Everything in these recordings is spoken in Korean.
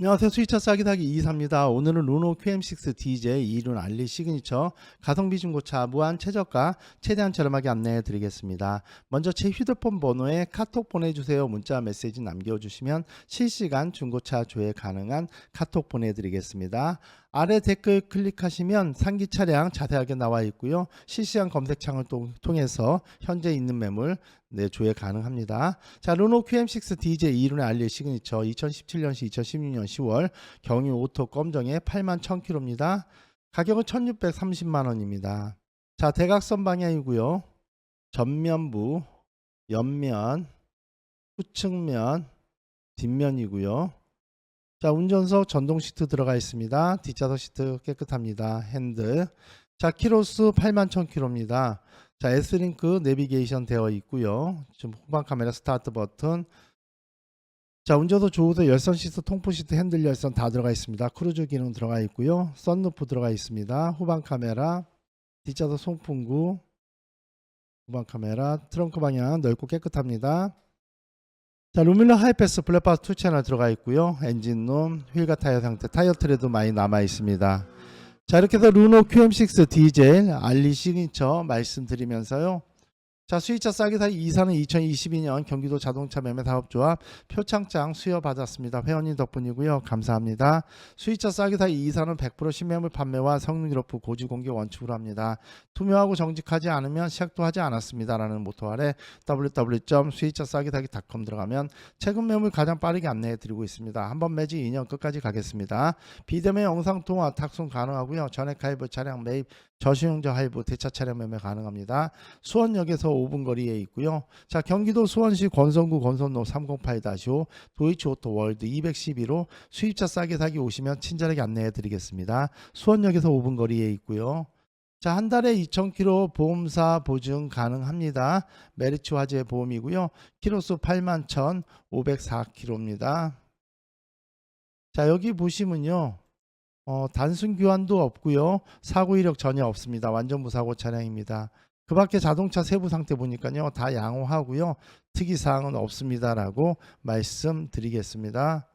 안녕하세요. 수위차 싸기 사기 이사입니다. 오늘은 루노 QM6 DJ 이륜 알리 시그니처 가성비 중고차 무한 최저가 최대한 저렴하게 안내해 드리겠습니다. 먼저 제 휴대폰 번호에 카톡 보내주세요. 문자 메시지 남겨주시면 실시간 중고차 조회 가능한 카톡 보내드리겠습니다. 아래 댓글 클릭하시면 상기 차량 자세하게 나와 있고요. 실시간 검색창을 또- 통해서 현재 있는 매물 네, 조회 가능합니다. 자, 르노 QM6 DJ 이륜의 알리 시그니처 2017년시 2016년 10월 경유 오토 검정에 8만 1000km입니다. 가격은 1630만 원입니다. 자, 대각선 방향이고요. 전면부, 옆면, 후측면, 뒷면이고요. 자, 운전석 전동 시트 들어가 있습니다. 뒷좌석 시트 깨끗합니다. 핸들. 자, 키로수 8만 1000km입니다. 자, S링크 내비게이션 되어 있고요. 지금 후방 카메라 스타트 버튼. 자, 운전도 좋으세요. 열선 시트, 통풍 시트, 핸들 열선 다 들어가 있습니다. 크루즈 기능 들어가 있고요. 썬루프 들어가 있습니다. 후방 카메라, 뒷좌석 송풍구, 후방 카메라, 트렁크 방향 넓고 깨끗합니다. 자, 루밀러 하이패스 블랙박스 2 채널 들어가 있고요. 엔진룸, 휠과 타이어 상태, 타이어 트레도 많이 남아 있습니다. 자 이렇게 해서 루노 QM6 디젤 알리 시그니처 말씀드리면서요. 자 수입차 싸게 사 이사는 2022년 경기도 자동차 매매 사업조합 표창장 수여 받았습니다. 회원님 덕분이고요. 감사합니다. 수입차 싸게 사 이사는 100% 신매물 판매와 성능 기록부 고지 공개 원칙으로 합니다. 투명하고 정직하지 않으면 시작도 하지 않았습니다라는 모토 아래 www.수입차 싸게 사기.com 들어가면 최근 매물 가장 빠르게 안내해 드리고 있습니다. 한 번 매지 2년 끝까지 가겠습니다. 비대면 영상 통화 탁송 가능하고요. 전액 할부 차량 매입 저수용자 할부 대차 차량 매매 가능합니다. 수원역에서 5분 거리에 있고요. 자 경기도 수원시 권선구 권선로 308-5 도이치 오토 월드 212로 수입차 싸게 사기 오시면 친절하게 안내해 드리겠습니다. 수원역에서 5분 거리에 있고요. 자, 한 달에 2,000km 보험사 보증 가능합니다. 메리츠 화재 보험이고요. 키로수 81,504km입니다. 자, 여기 보시면요. 어, 단순 교환도 없고요. 사고 이력 전혀 없습니다. 완전 무사고 차량입니다. 그 밖에 자동차 세부 상태 보니까요. 다 양호하고요. 특이 사항은 없습니다라고 말씀드리겠습니다.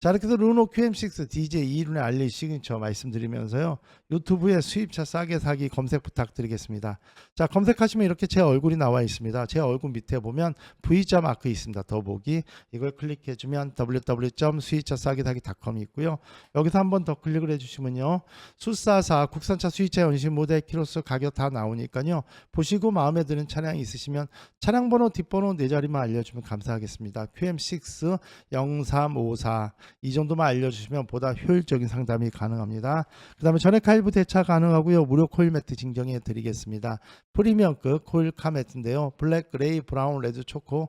자, 이렇게 해서 루노 QM6 DJ 이륜의 알리 시그니처 말씀드리면서요. 유튜브에 수입차 싸게 사기 검색 부탁드리겠습니다. 자, 검색하시면 이렇게 제 얼굴이 나와 있습니다. 제 얼굴 밑에 보면 V자 마크 있습니다. 더보기. 이걸 클릭해 주면 www.수입차 싸게 사기.com이 있고요. 여기서 한 번 더 클릭을 해 주시면요. 수사사 국산차 수입차 연식 모델 키로수 가격 다 나오니까요. 보시고 마음에 드는 차량이 있으시면 차량 번호 뒷번호 네 자리만 알려 주면 감사하겠습니다. QM6 0354이 정도만 알려주시면 보다 효율적인 상담이 가능합니다. 그 다음에 전액 할부 대차 가능하고요. 무료 코일 매트 증정해 드리겠습니다. 프리미엄급 코일 카 매트인데요. 블랙, 그레이, 브라운, 레드, 초코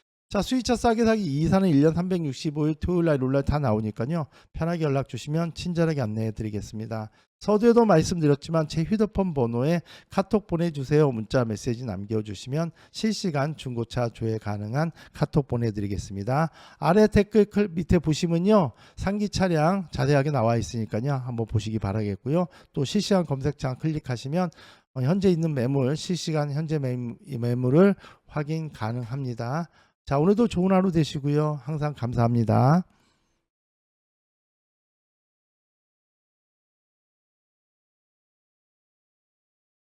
자 수입차 싸게 사기 2사는 1년 365일 토요일 날 롤날 다 나오니까요. 편하게 연락 주시면 친절하게 안내해 드리겠습니다. 서두에도 말씀드렸지만 제 휴대폰 번호에 카톡 보내주세요. 문자 메시지 남겨주시면 실시간 중고차 조회 가능한 카톡 보내드리겠습니다. 아래 댓글 클 밑에 보시면요. 상기 차량 자세하게 나와 있으니까요. 한번 보시기 바라겠고요. 또 실시간 검색창 클릭하시면 어, 현재 있는 매물, 실시간 현재 매, 매물을 확인 가능합니다. 자, 오늘도 좋은 하루 되시고요. 항상 감사합니다.